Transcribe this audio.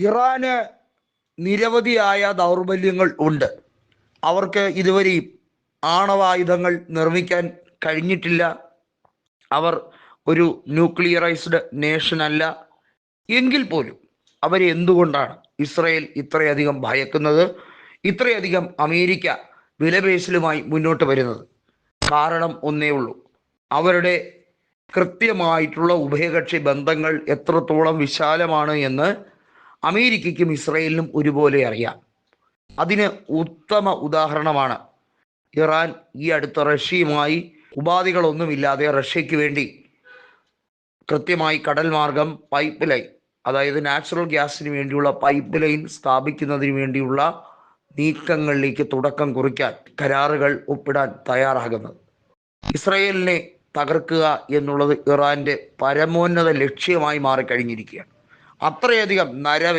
ഇറാന് നിരവധിയായ ദൗർബല്യങ്ങൾ ഉണ്ട്. അവർക്ക് ഇതുവരെയും ആണവായുധങ്ങൾ നിർമ്മിക്കാൻ കഴിഞ്ഞിട്ടില്ല. അവർ ഒരു ന്യൂക്ലിയറൈസ്ഡ് നേഷൻ അല്ല. എങ്കിൽ പോലും അവരെ എന്തുകൊണ്ടാണ് ഇസ്രയേൽ ഇത്രയധികം ഭയക്കുന്നത്? ഇത്രയധികം അമേരിക്ക വിലപേശലുമായി മുന്നോട്ട് വരുന്നത്? കാരണം ഒന്നേ ഉള്ളൂ. അവരുടെ കൃത്യമായിട്ടുള്ള ഉഭയകക്ഷി ബന്ധങ്ങൾ എത്രത്തോളം വിശാലമാണ് എന്ന് അമേരിക്കയ്ക്കും ഇസ്രയേലിനും ഒരുപോലെ അറിയാം. അതിന് ഉത്തമ ഉദാഹരണമാണ് ഇറാൻ. ഈ അടുത്ത റഷ്യയുമായി ഉപാധികളൊന്നുമില്ലാതെ റഷ്യയ്ക്ക് വേണ്ടി കൃത്യമായി കടൽ മാർഗം പൈപ്പ് ലൈൻ അതായത് നാച്ചുറൽ ഗ്യാസിന് വേണ്ടിയുള്ള പൈപ്പ് ലൈൻ സ്ഥാപിക്കുന്നതിന് വേണ്ടിയുള്ള നീക്കങ്ങളിലേക്ക് തുടക്കം കുറിക്കാൻ കരാറുകൾ ഒപ്പിടാൻ തയ്യാറാകുന്നത്. ഇസ്രയേലിനെ തകർക്കുക എന്നുള്ളത് ഇറാന്റെ പരമോന്നത ലക്ഷ്യമായി മാറിക്കഴിഞ്ഞിരിക്കുകയാണ്. അത്രയധികം നരവേ